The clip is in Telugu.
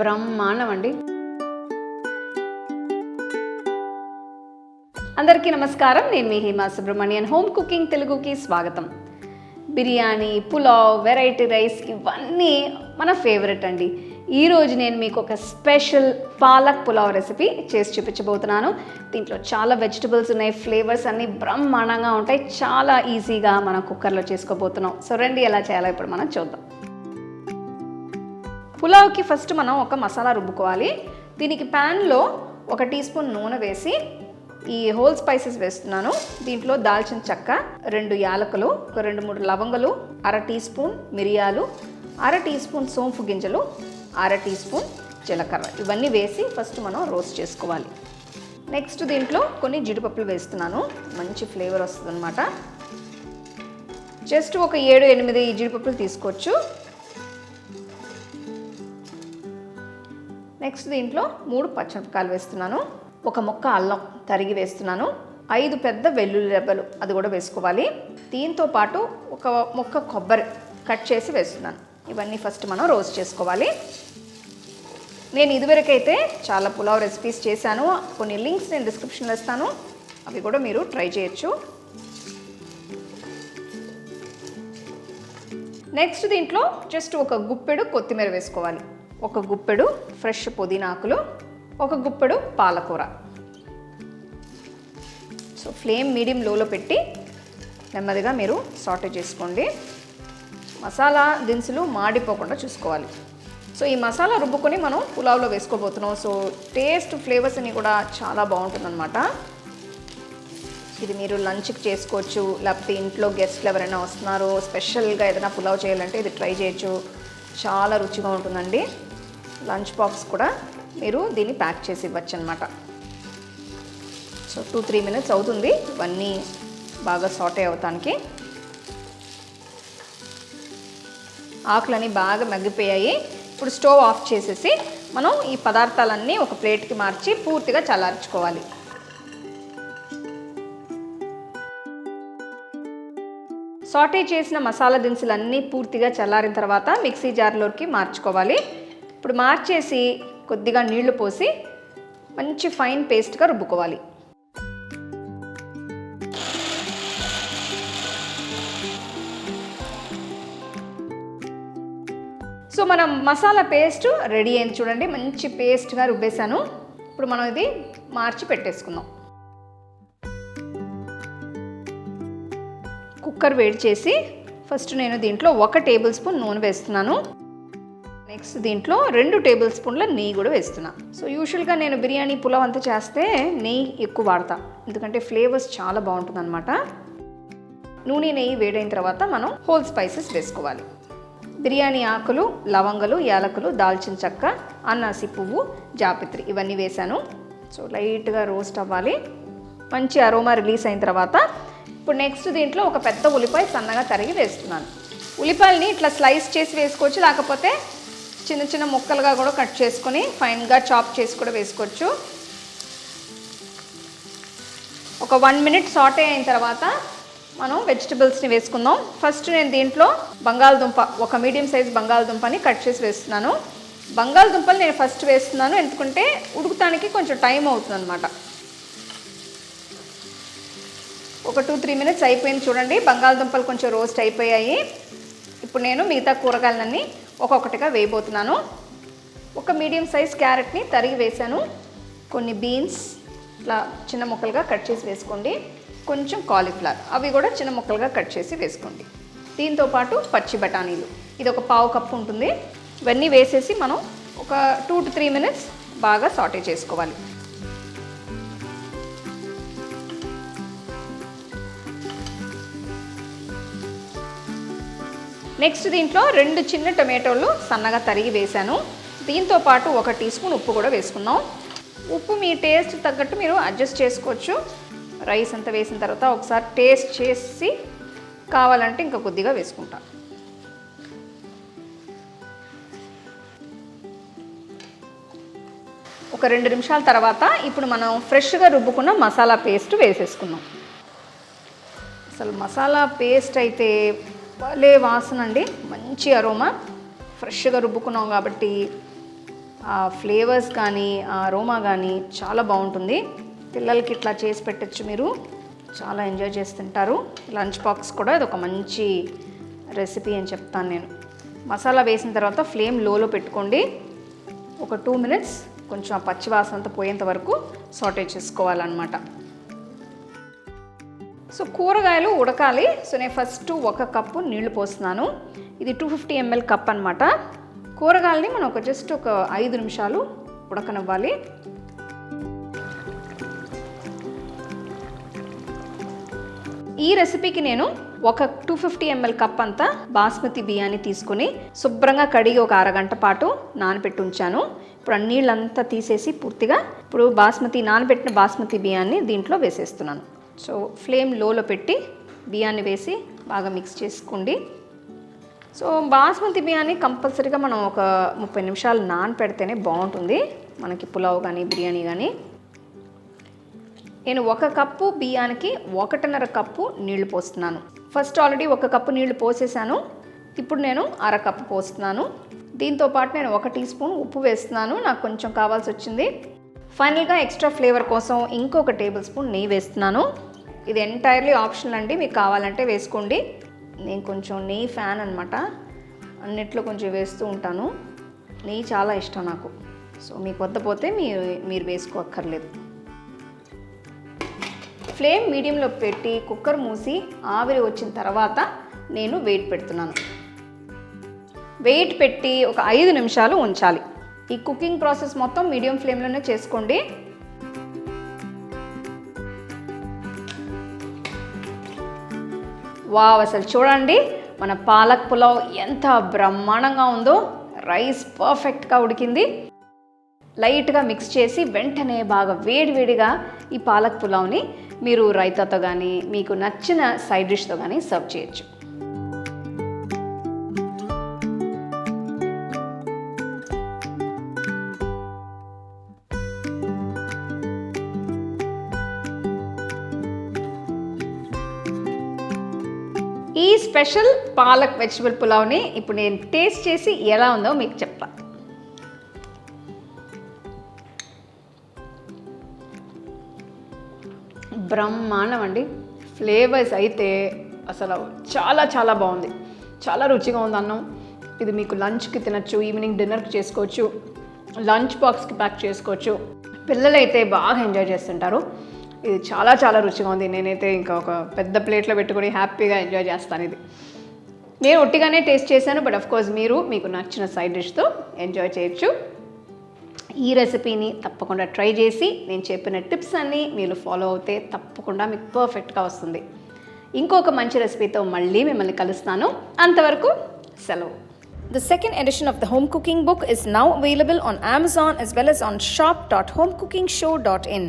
బ్రహ్మాండం అండి అందరికీ నమస్కారం. నేను మీ హేమా సుబ్రహ్మణ్యన్. హోమ్ కుకింగ్ తెలుగుకి స్వాగతం. బిర్యానీ పులావ్ వెరైటీ రైస్ ఇవన్నీ మన ఫేవరెట్ అండి. ఈరోజు నేను మీకు ఒక స్పెషల్ పాలక్ పులావ్ రెసిపీ చేసి చూపించబోతున్నాను. దీంట్లో చాలా వెజిటబుల్స్ ఉన్నాయి ఫ్లేవర్స్ అన్నీ బ్రహ్మాండంగా ఉంటాయి. చాలా ఈజీగా మనం కుక్కర్లో చేసుకోబోతున్నాం. సో రండి ఎలా చేయాలో ఇప్పుడు మనం చూద్దాం. పులావ్కి ఫస్ట్ మనం ఒక మసాలా రుబ్బుకోవాలి. దీనికి ప్యాన్లో ఒక టీ స్పూన్ నూనె వేసి ఈ హోల్ స్పైసెస్ వేస్తున్నాను. దీంట్లో దాల్చిన చెక్క రెండు యాలకులు ఒక రెండు మూడు లవంగలు అర టీ స్పూన్ మిరియాలు అర టీ స్పూన్ సోంపు గింజలు అర టీ స్పూన్ జీలకర్ర. ఇవన్నీ వేసి ఫస్ట్ మనం రోస్ట్ చేసుకోవాలి. నెక్స్ట్ దీంట్లో కొన్ని జీడిపప్పులు వేస్తున్నాను. మంచి ఫ్లేవర్ వస్తుంది అనమాట జస్ట్ ఒక ఏడు ఎనిమిది జీడిపప్పులు తీసుకోవచ్చు. నెక్స్ట్ దీంట్లో మూడు పచ్చిమిరపకాయలు వేస్తున్నాను. ఒక మొక్క అల్లం తరిగి వేస్తున్నాను. ఐదు పెద్ద వెల్లుల్లి రెబ్బలు అది కూడా వేసుకోవాలి. దీంతో పాటు ఒక మొక్క కొబ్బరి కట్ చేసి వేస్తున్నాను. ఇవన్నీ ఫస్ట్ మనం రోస్ట్ చేసుకోవాలి. నేను ఇదివరకైతే చాలా పులావ్ రెసిపీస్ చేశాను. కొన్ని లింక్స్ నేను డిస్క్రిప్షన్లో ఇస్తాను. అవి కూడా మీరు ట్రై చేయొచ్చు. నెక్స్ట్ దీంట్లో జస్ట్ ఒక గుప్పెడు కొత్తిమీర వేసుకోవాలి. ఒక గుప్పెడు ఫ్రెష్ పుదీనాకులు ఒక గుప్పెడు పాలకూర. సో ఫ్లేమ్ మీడియం లోలో పెట్టి నెమ్మదిగా మీరు సాటే చేసుకోండి. మసాలా దినుసులు మాడిపోకుండా చూసుకోవాలి. సో ఈ మసాలా రుబ్బుకొని మనం పులావ్లో వేసుకోబోతున్నాం. సో టేస్ట్ ఫ్లేవర్స్ అన్ని కూడా చాలా బాగుంటుందన్నమాట. ఇది మీరు లంచ్కి చేసుకోవచ్చు. లేకపోతే ఇంట్లో గెస్ట్లు ఎవరైనా వస్తున్నారో స్పెషల్గా ఏదైనా పులావ్ చేయాలంటే ఇది ట్రై చేయొచ్చు. చాలా రుచిగా ఉంటుందండి. లంచ్ బాక్స్ కూడా మీరు దీన్ని ప్యాక్ చేసి ఇవ్వచ్చు అనమాట సో టూ త్రీ మినిట్స్ అవుతుంది. ఇవన్నీ బాగా సాటే అవుతానికి ఆకులన్నీ బాగా మగ్గిపోయాయి. ఇప్పుడు స్టవ్ ఆఫ్ చేసేసి మనం ఈ పదార్థాలన్నీ ఒక ప్లేట్కి మార్చి పూర్తిగా చల్లార్చుకోవాలి. సాటే చేసిన మసాలా దినుసులన్నీ పూర్తిగా చల్లారిన తర్వాత మిక్సీ జార్లోకి మార్చుకోవాలి. ఇప్పుడు మార్చేసి కొద్దిగా నీళ్ళు పోసి మంచి ఫైన్ పేస్ట్గా రుబ్బుకోవాలి. సో మనం మసాలా పేస్ట్ రెడీ అయింది చూడండి. మంచి పేస్ట్గా రుబ్బేశాను. ఇప్పుడు మనం ఇది మార్చి పెట్టేసుకుందాం. కుక్కర్ వేడి చేసి ఫస్ట్ నేను దీంట్లో ఒక టేబుల్ స్పూన్ నూనె వేస్తున్నాను. నెక్స్ట్ దీంట్లో రెండు టేబుల్ స్పూన్ల నెయ్యి కూడా వేస్తున్నా. సో యూజువల్గా నేను బిర్యానీ పులావ్ అంతా చేస్తే నెయ్యి ఎక్కువ వాడతా. ఎందుకంటే ఫ్లేవర్స్ చాలా బాగుంటుంది అనమాట నూనె నెయ్యి వేడైన తర్వాత మనం హోల్ స్పైసెస్ వేసుకోవాలి. బిర్యానీ ఆకులు లవంగలు యాలకులు దాల్చిన చెక్క అన్నాసి పువ్వు జాపిత్రి ఇవన్నీ వేశాను. సో లైట్గా రోస్ట్ అవ్వాలి. మంచి అరోమా రిలీజ్ అయిన తర్వాత ఇప్పుడు నెక్స్ట్ దీంట్లో ఒక పెద్ద ఉల్లిపాయ సన్నగా తరిగి వేస్తున్నాను. ఉల్లిపాయలని ఇట్లా స్లైస్ చేసి వేసుకోవచ్చు లేకపోతే చిన్న చిన్న ముక్కలుగా కూడా కట్ చేసుకొని ఫైన్గా చాప్ చేసి కూడా వేసుకోవచ్చు. ఒక వన్ మినిట్ సాటే అయిన తర్వాత మనం వెజిటబుల్స్ని వేసుకుందాం. ఫస్ట్ నేను దీంట్లో బంగాళదుంప ఒక మీడియం సైజ్ బంగాళదుంపని కట్ చేసి వేస్తున్నాను. బంగాళదుంపలు నేను ఫస్ట్ వేస్తున్నాను ఎందుకంటే ఉడుకుతానికి కొంచెం టైం అవుతుంది అనమాట ఒక టూ త్రీ మినిట్స్ అయిపోయింది చూడండి. బంగాళదుంపలు కొంచెం రోస్ట్ అయిపోయాయి. ఇప్పుడు నేను మిగతా కూరగాయలన్నీ ఒక్కొక్కటిగా వేయబోతున్నాను. ఒక మీడియం సైజ్ క్యారెట్ని తరిగి వేశాను. కొన్ని బీన్స్ ఇట్లా చిన్న ముక్కలుగా కట్ చేసి వేసుకోండి. కొంచెం కాలీఫ్లవర్ అవి కూడా చిన్న ముక్కలుగా కట్ చేసి వేసుకోండి. దీంతో పాటు పచ్చి బఠానీలు. ఇది ఒక పావు కప్పు ఉంటుంది. ఇవన్నీ వేసేసి మనం ఒక టూ టు త్రీ మినిట్స్ బాగా సాటే చేసుకోవాలి. నెక్స్ట్ దీంట్లో రెండు చిన్న టొమాటోలు సన్నగా తరిగి వేశాను. దీంతో పాటు ఒక టీ స్పూన్ ఉప్పు కూడా వేసుకుందాం. ఉప్పు మీ టేస్ట్ తగ్గట్టు మీరు అడ్జస్ట్ చేసుకోవచ్చు. రైస్ అంతా వేసిన తర్వాత ఒకసారి టేస్ట్ చేసి కావాలంటే ఇంకా కొద్దిగా వేసుకుంటా. ఒక రెండు నిమిషాల తర్వాత ఇప్పుడు మనం ఫ్రెష్గా రుబ్బుకున్న మసాలా పేస్ట్ వేసేసుకుందాం. అసలు మసాలా పేస్ట్ అయితే భలే వాసన అండి. మంచి అరోమా. ఫ్రెష్గా రుబ్బుకున్నాం కాబట్టి ఆ ఫ్లేవర్స్ కానీ ఆ అరోమా కానీ చాలా బాగుంటుంది. పిల్లలకి ఇట్లా చేసి పెట్టచ్చు మీరు. చాలా ఎంజాయ్ చేస్తుంటారు. లంచ్ బాక్స్ కూడా ఇది ఒక మంచి రెసిపీ అని చెప్తాను నేను. మసాలా వేసిన తర్వాత ఫ్లేమ్ లోలో పెట్టుకోండి. ఒక టూ మినిట్స్ కొంచెం ఆ పచ్చి వాసన పోయేంత వరకు సాటే చేసుకోవాలన్నమాట. సో కూరగాయలు ఉడకాలి. సో నేను ఫస్ట్ ఒక కప్పు నీళ్ళు పోస్తున్నాను. ఇది టూ ఫిఫ్టీ ఎంఎల్ కప్ అనమాట కూరగాయలని మనం ఒక జస్ట్ ఒక ఐదు నిమిషాలు ఉడకనివ్వాలి. ఈ రెసిపీకి నేను ఒక టూ ఫిఫ్టీ ఎంఎల్ కప్ అంతా బాస్మతి బియ్యాన్ని తీసుకుని శుభ్రంగా కడిగి ఒక అరగంట పాటు నానబెట్టి ఉంచాను. ఇప్పుడు ఆ నీళ్ళంతా తీసేసి పూర్తిగా ఇప్పుడు బాస్మతి నానబెట్టిన బాస్మతి బియ్యాన్ని దీంట్లో వేసేస్తున్నాను. సో ఫ్లేమ్ లోలో పెట్టి బియ్యాన్ని వేసి బాగా మిక్స్ చేసుకోండి. సో బాస్మతి బియ్యాన్ని కంపల్సరీగా మనం ఒక ముప్పై నిమిషాలు నానపెడితేనే బాగుంటుంది. మనకి పులావ్ కానీ బిర్యానీ కానీ నేను ఒక కప్పు బియ్యానికి ఒకటిన్నర కప్పు నీళ్ళు పోస్తున్నాను. ఫస్ట్ ఆల్రెడీ ఒక కప్పు నీళ్ళు పోసేసాను. ఇప్పుడు నేను అర కప్పు పోస్తున్నాను. దీంతో పాటు నేను ఒక టీ స్పూన్ ఉప్పు వేస్తున్నాను. నాకు కొంచెం కావాల్సి వచ్చింది. ఫైనల్గా ఎక్స్ట్రా ఫ్లేవర్ కోసం ఇంకొక టేబుల్ స్పూన్ నెయ్యి వేస్తున్నాను. ఇది ఎంటైర్లీ ఆప్షనల్ అండి మీకు కావాలంటే వేసుకోండి. నేను కొంచెం నెయ్యి ఫ్యాన్ అనమాట అన్నిట్లో కొంచెం వేస్తూ ఉంటాను. నెయ్యి చాలా ఇష్టం నాకు. సో మీకు వద్దపోతే మీరు మీరు వేసుకోక్కర్లేదు. ఫ్లేమ్ మీడియంలో పెట్టి కుక్కర్ మూసి ఆవిరి వచ్చిన తర్వాత నేను వెయిట్ పెడుతున్నాను. వెయిట్ పెట్టి ఒక ఐదు నిమిషాలు ఉంచాలి. ఈ కుకింగ్ ప్రాసెస్ మొత్తం మీడియం ఫ్లేమ్లోనే చేసుకోండి. వావ్ అసలు చూడండి మన పాలక్ పులావ్ ఎంత బ్రహ్మాండంగా ఉందో రైస్ పర్ఫెక్ట్గా ఉడికింది. లైట్గా మిక్స్ చేసి వెంటనే బాగా వేడివేడిగా ఈ పాలక్ పులావ్ని మీరు రైతాతో కానీ మీకు నచ్చిన సైడ్ డిష్తో కానీ సర్వ్ చేయొచ్చు. ఈ స్పెషల్ పాలక్ వెజిటబుల్ పులావ్ని ఇప్పుడు నేను టేస్ట్ చేసి ఎలా ఉందో మీకు చెప్తా. బ్రహ్మాండం అండి ఫ్లేవర్స్ అయితే అసలు చాలా చాలా బాగుంది. చాలా రుచిగా ఉంది అన్నం. ఇది మీకు లంచ్కి తినచ్చు ఈవినింగ్ డిన్నర్కి చేసుకోవచ్చు లంచ్ బాక్స్కి ప్యాక్ చేసుకోవచ్చు. పిల్లలైతే బాగా ఎంజాయ్ చేస్తుంటారు. ఇది చాలా చాలా రుచిగా ఉంది. నేనైతే ఇంకా ఒక పెద్ద ప్లేట్లో పెట్టుకొని హ్యాపీగా ఎంజాయ్ చేస్తాను ఇది. నేను ఒట్టిగానే టేస్ట్ చేశాను బట్ అఫ్ కోర్స్ మీరు మీకు నచ్చిన సైడ్ డిష్తో ఎంజాయ్ చేయొచ్చు. ఈ రెసిపీని తప్పకుండా ట్రై చేసి నేను చెప్పిన టిప్స్ అన్నీ మీరు ఫాలో అవుతే తప్పకుండా మీకు పర్ఫెక్ట్గా వస్తుంది. ఇంకొక మంచి రెసిపీతో మళ్ళీ మిమ్మల్ని కలుస్తాను. అంతవరకు సెలవు. The second edition of the home cooking book is now available on Amazon as well as on shop.homecookingshow.in.